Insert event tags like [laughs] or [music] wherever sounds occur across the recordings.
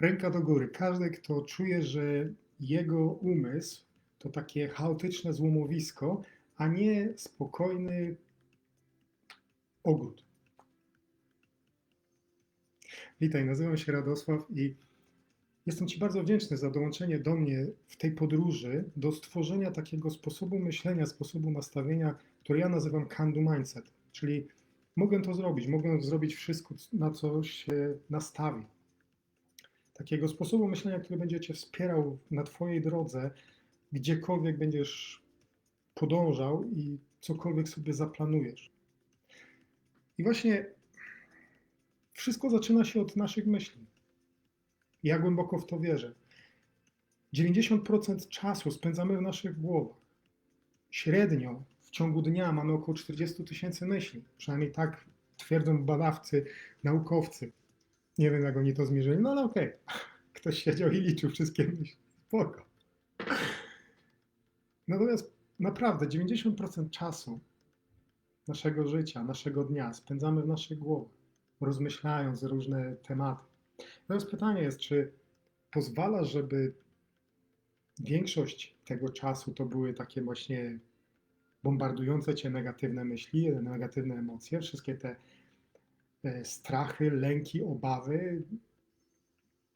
Ręka do góry. Każdy, kto czuje, że jego umysł to takie chaotyczne złomowisko, a nie spokojny ogród. Witaj, nazywam się Radosław i jestem Ci bardzo wdzięczny za dołączenie do mnie w tej podróży do stworzenia takiego sposobu myślenia, sposobu nastawienia, który ja nazywam Kandu Mindset, czyli mogę to zrobić, mogę zrobić wszystko, na co się nastawi. Takiego sposobu myślenia, który będzie Cię wspierał na Twojej drodze, gdziekolwiek będziesz podążał i cokolwiek sobie zaplanujesz. I właśnie wszystko zaczyna się od naszych myśli. Ja głęboko w to wierzę. 90% czasu spędzamy w naszych głowach. Średnio w ciągu dnia mamy około 40 tysięcy myśli. Przynajmniej tak twierdzą badawcy, naukowcy. Nie wiem, jak oni to zmierzyli, no ale okej. Okay. [laughs] Ktoś siedział i liczył wszystkie myśli. Spoko. Natomiast naprawdę 90% czasu naszego życia, naszego dnia spędzamy w naszych głowach, rozmyślając różne tematy. Natomiast pytanie jest, czy pozwala, żeby większość tego czasu to były takie właśnie bombardujące cię negatywne myśli, negatywne emocje, wszystkie te strachy, lęki, obawy,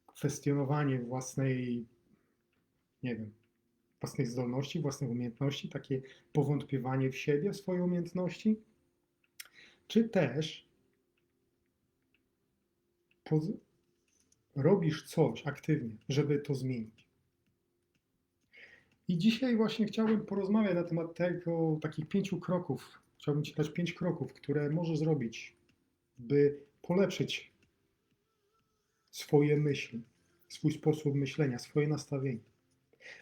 kwestionowanie własnej, nie wiem, własnych zdolności, własnych umiejętności, takie powątpiewanie w siebie, w swoje umiejętności, czy też robisz coś aktywnie, żeby to zmienić. I dzisiaj właśnie chciałbym porozmawiać na temat tego, takich pięciu kroków. Chciałbym Ci dać pięć kroków, które możesz zrobić, by polepszyć swoje myśli, swój sposób myślenia, swoje nastawienie.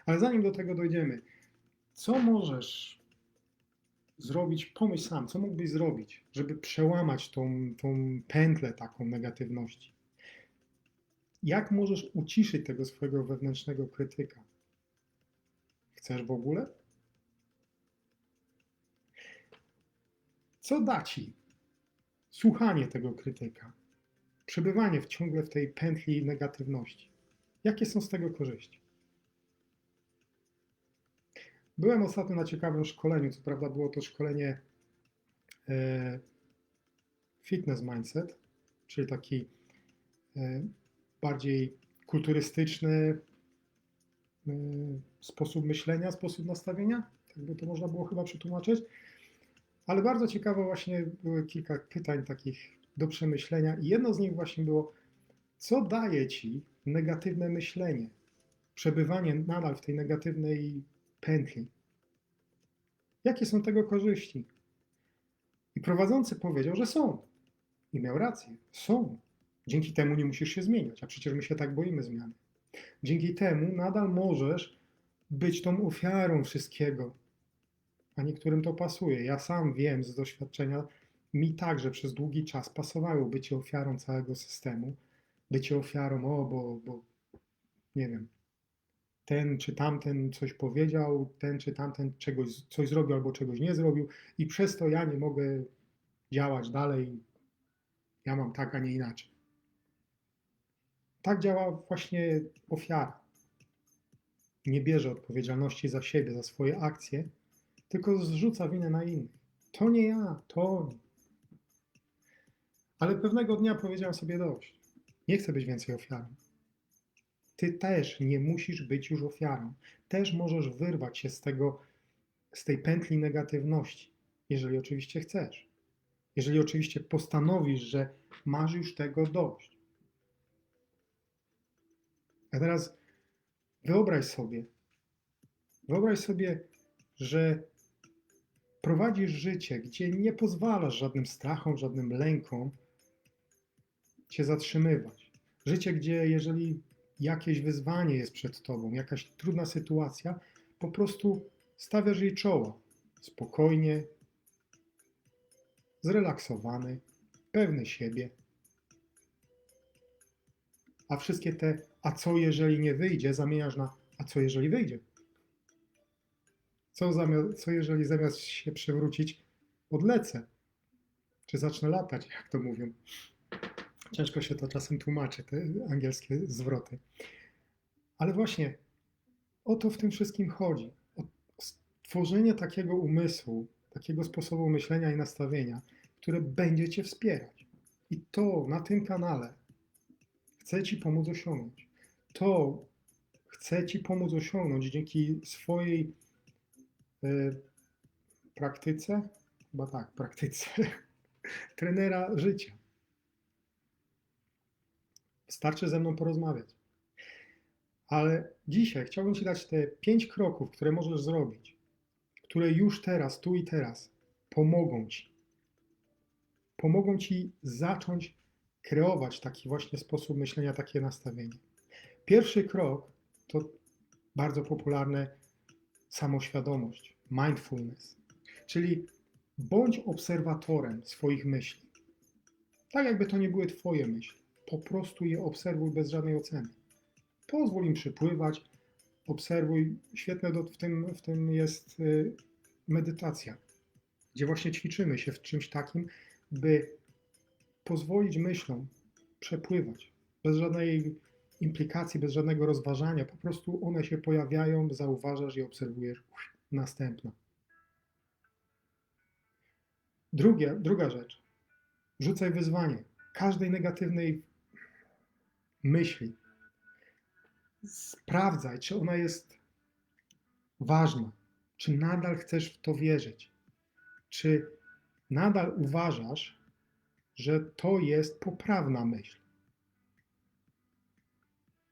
Ale zanim do tego dojdziemy, co możesz zrobić, pomyśl sam, co mógłbyś zrobić, żeby przełamać tą, tą pętlę taką negatywności? Jak możesz uciszyć tego swojego wewnętrznego krytyka? Chcesz w ogóle? Co da ci słuchanie tego krytyka? Przebywanie w ciągle w tej pętli negatywności. Jakie są z tego korzyści? Byłem ostatnio na ciekawym szkoleniu, co prawda było to szkolenie e, fitness mindset, czyli taki e, bardziej kulturystyczny e, sposób myślenia, sposób nastawienia, tak by to można było chyba przetłumaczyć. Ale bardzo ciekawe właśnie były kilka pytań takich do przemyślenia i jedno z nich właśnie było, co daje ci negatywne myślenie, przebywanie nadal w tej negatywnej pętli. Jakie są tego korzyści? I prowadzący powiedział, że są. I miał rację. Są. Dzięki temu nie musisz się zmieniać, a przecież my się tak boimy zmiany. Dzięki temu nadal możesz być tą ofiarą wszystkiego, a niektórym to pasuje. Ja sam wiem z doświadczenia, mi także przez długi czas pasowało bycie ofiarą całego systemu, bycie ofiarą, o, bo, bo nie wiem, ten czy tamten coś powiedział, ten czy tamten czegoś, coś zrobił albo czegoś nie zrobił i przez to ja nie mogę działać dalej. Ja mam tak, a nie inaczej. Tak działa właśnie ofiara. Nie bierze odpowiedzialności za siebie, za swoje akcje, tylko zrzuca winę na innych. To nie ja, to oni. Ale pewnego dnia powiedziałem sobie dość. Nie chcę być więcej ofiarą. Ty też nie musisz być już ofiarą. Też możesz wyrwać się z tego, z tej pętli negatywności, jeżeli oczywiście chcesz. Jeżeli oczywiście postanowisz, że masz już tego dość. A teraz wyobraź sobie, wyobraź sobie, że prowadzisz życie, gdzie nie pozwalasz żadnym strachom, żadnym lękom cię zatrzymywać. Życie, gdzie jeżeli jakieś wyzwanie jest przed tobą, jakaś trudna sytuacja, po prostu stawiasz jej czoło. Spokojnie, zrelaksowany, pewny siebie. A wszystkie te, a co jeżeli nie wyjdzie, zamieniasz na, a co jeżeli wyjdzie? Co, zamiast, co jeżeli zamiast się przewrócić, odlecę? Czy zacznę latać, jak to mówią? Ciężko się to czasem tłumaczy, te angielskie zwroty. Ale właśnie o to w tym wszystkim chodzi. O stworzenie takiego umysłu, takiego sposobu myślenia i nastawienia, które będzie Cię wspierać. I to na tym kanale chcę Ci pomóc osiągnąć. To chcę Ci pomóc osiągnąć dzięki swojej praktyce, chyba tak, praktyce [laughs] trenera życia. Wystarczy ze mną porozmawiać. Ale dzisiaj chciałbym Ci dać te pięć kroków, które możesz zrobić, które już teraz, tu i teraz pomogą Ci. Pomogą Ci zacząć kreować taki właśnie sposób myślenia, takie nastawienie. Pierwszy krok to bardzo popularne samoświadomość, mindfulness, czyli bądź obserwatorem swoich myśli. Tak jakby to nie były Twoje myśli. Po prostu je obserwuj bez żadnej oceny. Pozwól im przypływać, obserwuj. Świetne w, tym, w tym jest y, medytacja, gdzie właśnie ćwiczymy się w czymś takim, by pozwolić myślom przepływać bez żadnej implikacji, bez żadnego rozważania. Po prostu one się pojawiają, zauważasz i obserwujesz. Uf, Następna. Drugie, druga rzecz. Rzucaj wyzwanie. Każdej negatywnej myśli. Sprawdzaj, czy ona jest ważna. Czy nadal chcesz w to wierzyć? Czy nadal uważasz, że to jest poprawna myśl?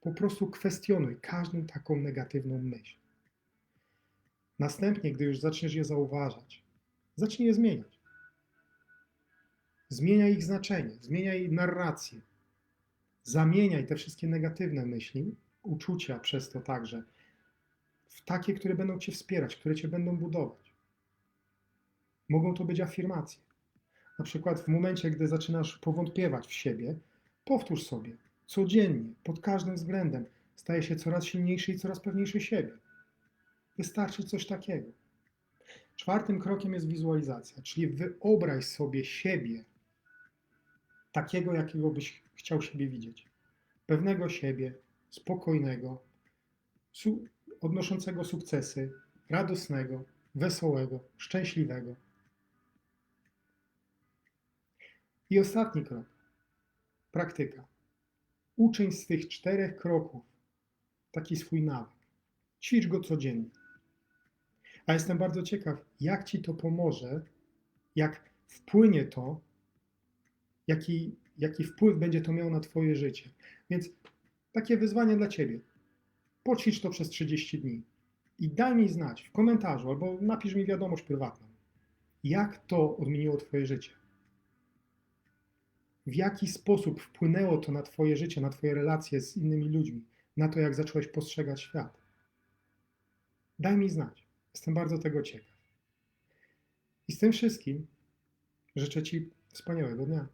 Po prostu kwestionuj każdą taką negatywną myśl. Następnie, gdy już zaczniesz je zauważać, zacznij je zmieniać. Zmieniaj ich znaczenie, zmieniaj narrację. Zamieniaj te wszystkie negatywne myśli, uczucia przez to także, w takie, które będą Cię wspierać, które Cię będą budować. Mogą to być afirmacje. Na przykład w momencie, gdy zaczynasz powątpiewać w siebie, powtórz sobie codziennie, pod każdym względem, staje się coraz silniejszy i coraz pewniejszy siebie. Wystarczy coś takiego. Czwartym krokiem jest wizualizacja, czyli wyobraź sobie siebie takiego, jakiego byś chciał siebie widzieć. Pewnego siebie, spokojnego, su- odnoszącego sukcesy, radosnego, wesołego, szczęśliwego. I ostatni krok. Praktyka. Uczyń z tych czterech kroków taki swój nawyk. Ćwicz go codziennie. A jestem bardzo ciekaw, jak ci to pomoże, jak wpłynie to, jaki, jaki wpływ będzie to miało na Twoje życie. Więc takie wyzwanie dla Ciebie. Poćwicz to przez 30 dni i daj mi znać w komentarzu albo napisz mi wiadomość prywatną, jak to odmieniło Twoje życie. W jaki sposób wpłynęło to na Twoje życie, na Twoje relacje z innymi ludźmi, na to, jak zacząłeś postrzegać świat. Daj mi znać. Jestem bardzo tego ciekaw. I z tym wszystkim życzę Ci wspaniałego dnia.